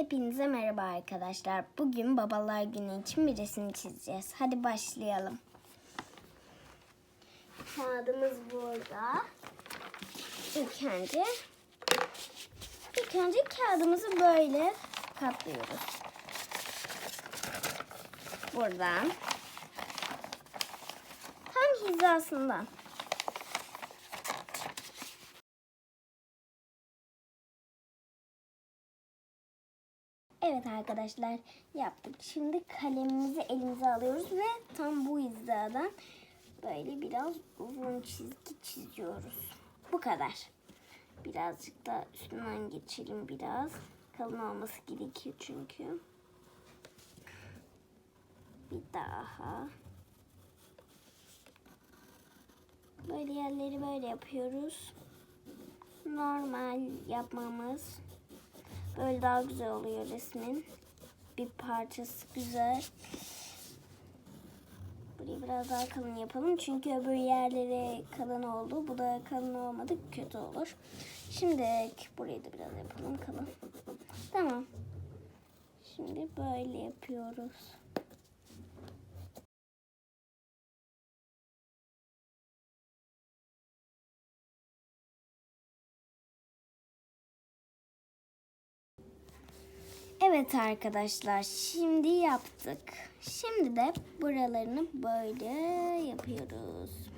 Hepinize merhaba arkadaşlar. Bugün babalar günü için bir resim çizeceğiz. Hadi başlayalım. Kağıdımız burada. İlk önce ilk önce kağıdımızı böyle katlıyoruz. Buradan tam hizasından. Evet arkadaşlar yaptık. Şimdi kalemimizi elimize alıyoruz ve tam bu hizadan böyle biraz uzun çizgi çiziyoruz. Bu kadar. Birazcık da üstünden geçelim biraz. Kalın olması gerekiyor çünkü. Bir daha. Böyle yerleri böyle yapıyoruz. Normal yapmamız. Böyle daha güzel oluyor resmin. Bir parçası güzel. Burayı biraz daha kalın yapalım. Çünkü öbür yerleri kalın oldu. Bu da kalın olmadı. Kötü olur. Şimdi burayı da biraz yapalım kalın. Tamam. Şimdi böyle yapıyoruz. Evet arkadaşlar şimdi yaptık. Şimdi de buralarını böyle yapıyoruz.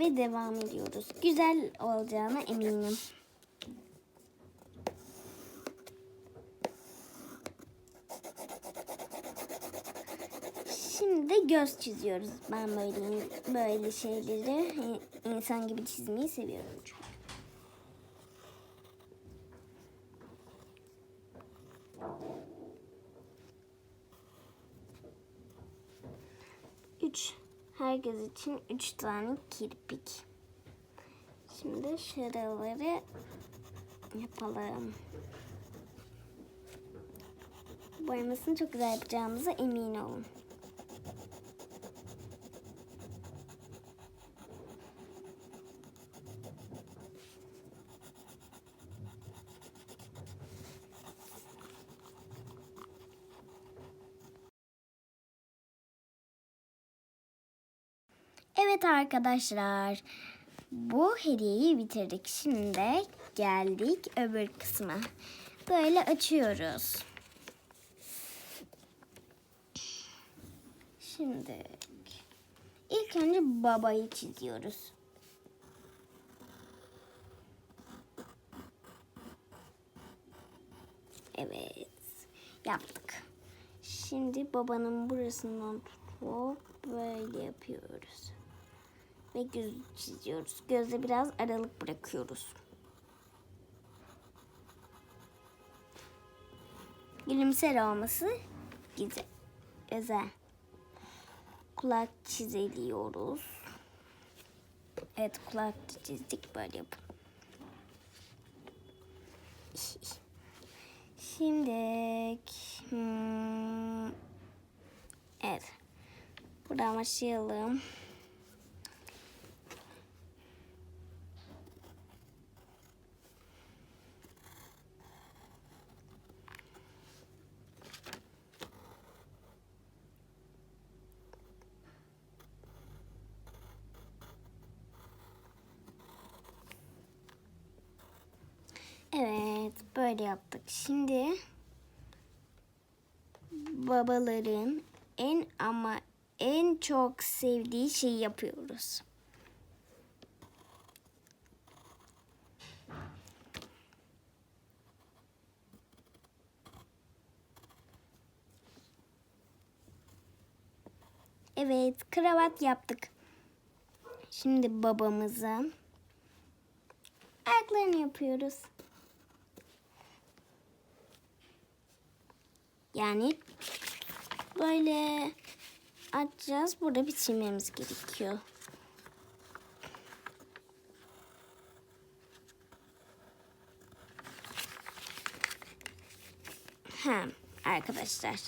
Ve devam ediyoruz. Güzel olacağına eminim. Şimdi de göz çiziyoruz. Ben böyle böyle şeyleri insan gibi çizmeyi seviyorum çünkü. Herkes için üç tane kirpik. Şimdi şuraları yapalım. Boyamasını çok güzel yapacağımıza emin olun. Evet arkadaşlar. Bu hediyeyi bitirdik. Şimdi geldik öbür kısma. Böyle açıyoruz. Şimdi ilk önce babayı çiziyoruz. Evet. Yaptık. Şimdi babanın burasından tutup böyle yapıyoruz ve göz çiziyoruz. Gözde biraz aralık bırakıyoruz. Gülümser olması güzel. Özel. Kulak çizeliyoruz. Evet kulak çizdik böyle yapın. Şimdi hmm, evet. Buradan başlayalım. Evet, böyle yaptık. Şimdi babaların en ama en çok sevdiği şeyi yapıyoruz. Evet, kravat yaptık. Şimdi babamızın ayaklarını yapıyoruz. Yani böyle açacağız. Burada bitirmemiz gerekiyor. Ha, arkadaşlar.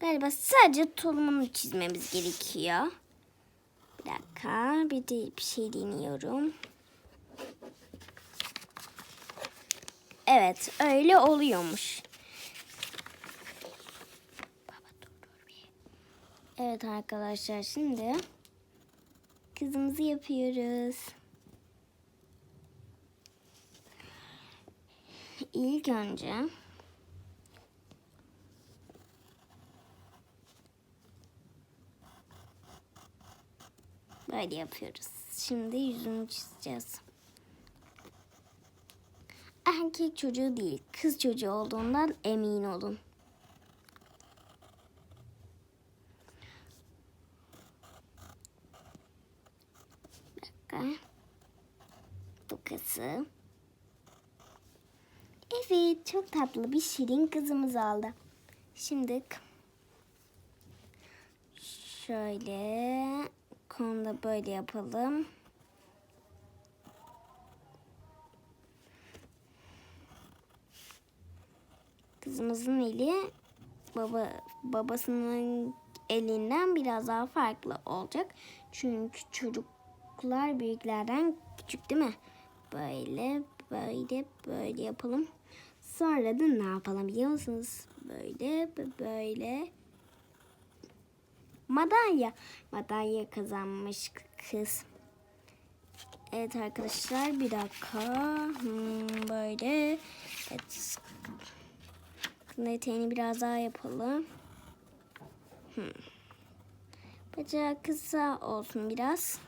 Galiba sadece tulumunu çizmemiz gerekiyor. Bir dakika. Bir de bir şey deniyorum. Evet öyle oluyormuş. Evet arkadaşlar şimdi kızımızı yapıyoruz. İlk önce böyle yapıyoruz. Şimdi yüzünü çizeceğiz. Erkek çocuğu değil, kız çocuğu olduğundan emin olun. Dakika. Kızı. Evet, çok tatlı bir şirin kızımız aldı. Şimdi şöyle konuda böyle yapalım. Kızımızın eli baba babasının elinden biraz daha farklı olacak. Çünkü çocuklar büyüklerden küçük değil mi? Böyle böyle böyle yapalım. Sonra da ne yapalım biliyor musunuz? Böyle böyle madalya. Madalya kazanmış kız. Evet arkadaşlar bir dakika. Hmm, böyle. Evet. Kızın biraz daha yapalım. Hmm. Bacağı kısa olsun biraz.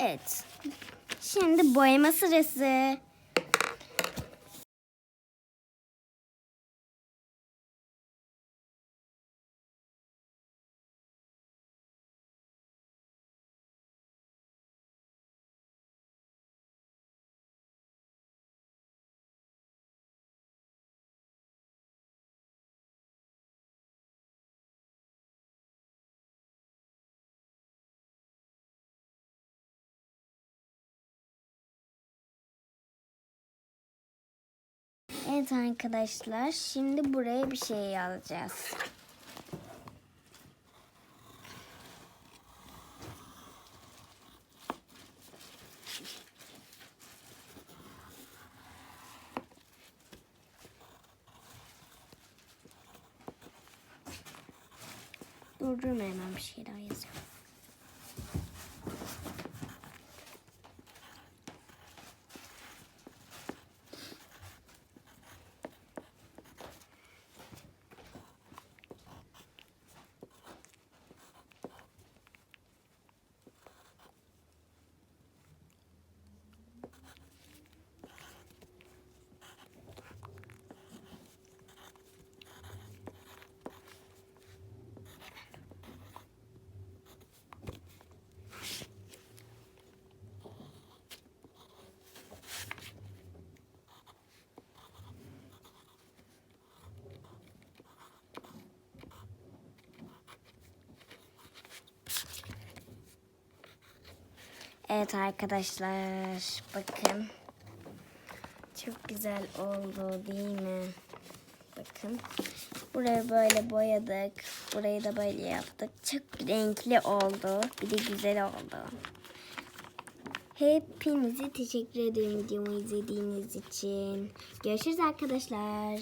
Evet. Şimdi boyama sırası. Evet arkadaşlar şimdi buraya bir şey yazacağız. Durdurma hemen bir şey daha yazıyorum. Evet arkadaşlar bakın. Çok güzel oldu değil mi? Bakın. Burayı böyle boyadık. Burayı da böyle yaptık. Çok renkli oldu. Bir de güzel oldu. Hepinize teşekkür ederim videomu izlediğiniz için. Görüşürüz arkadaşlar.